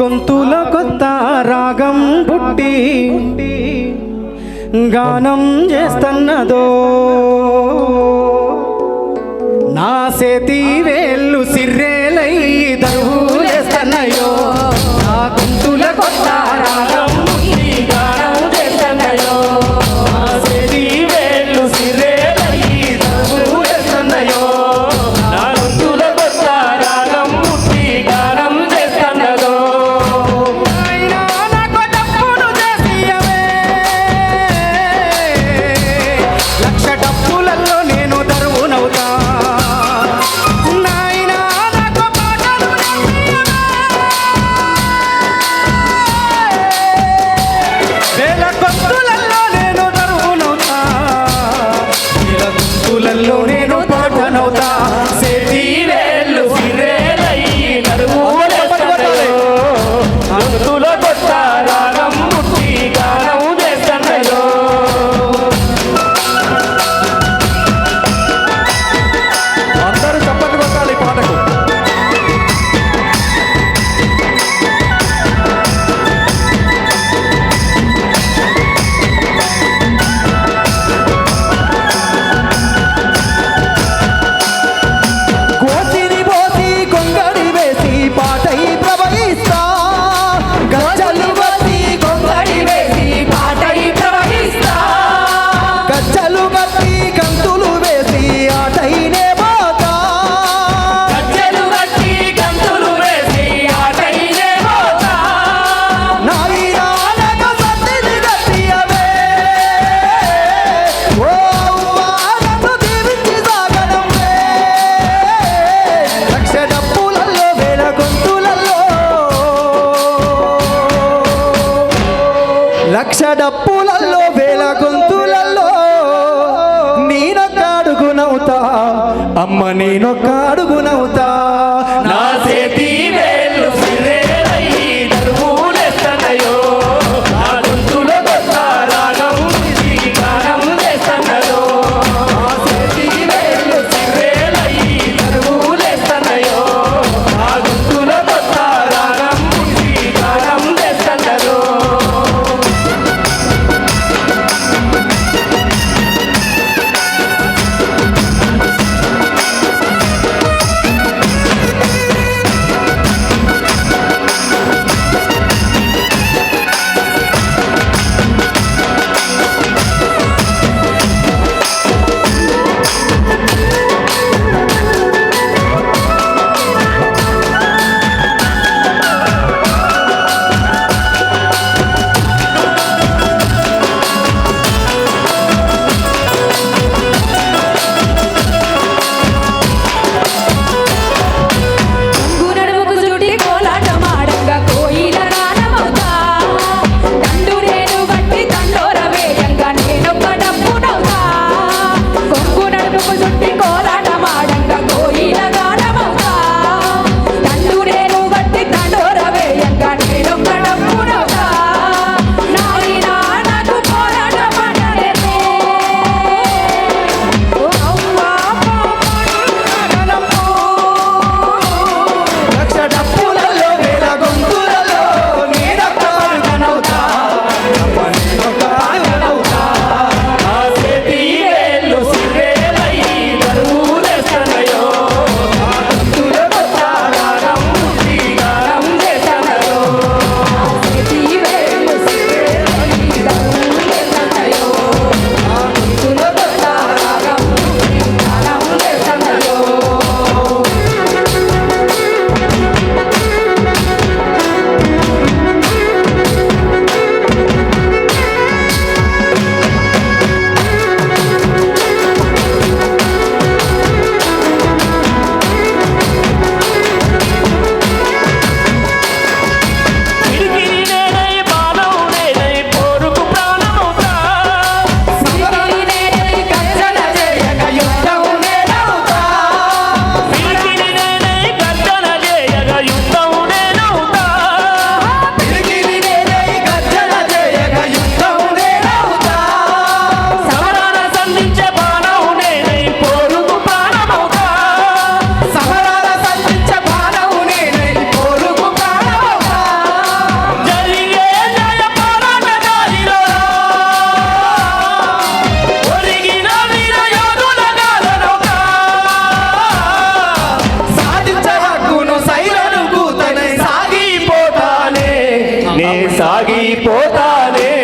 గొంతుల కొత్త రాగం పుట్టి గానం చేస్తున్నదో. నా సేతి వేల్ డప్పులల్లో వేల గొంతులల్లో నేనొక్క అడుగునవుతా అమ్మ నేనొక్క అడుగున voltarei.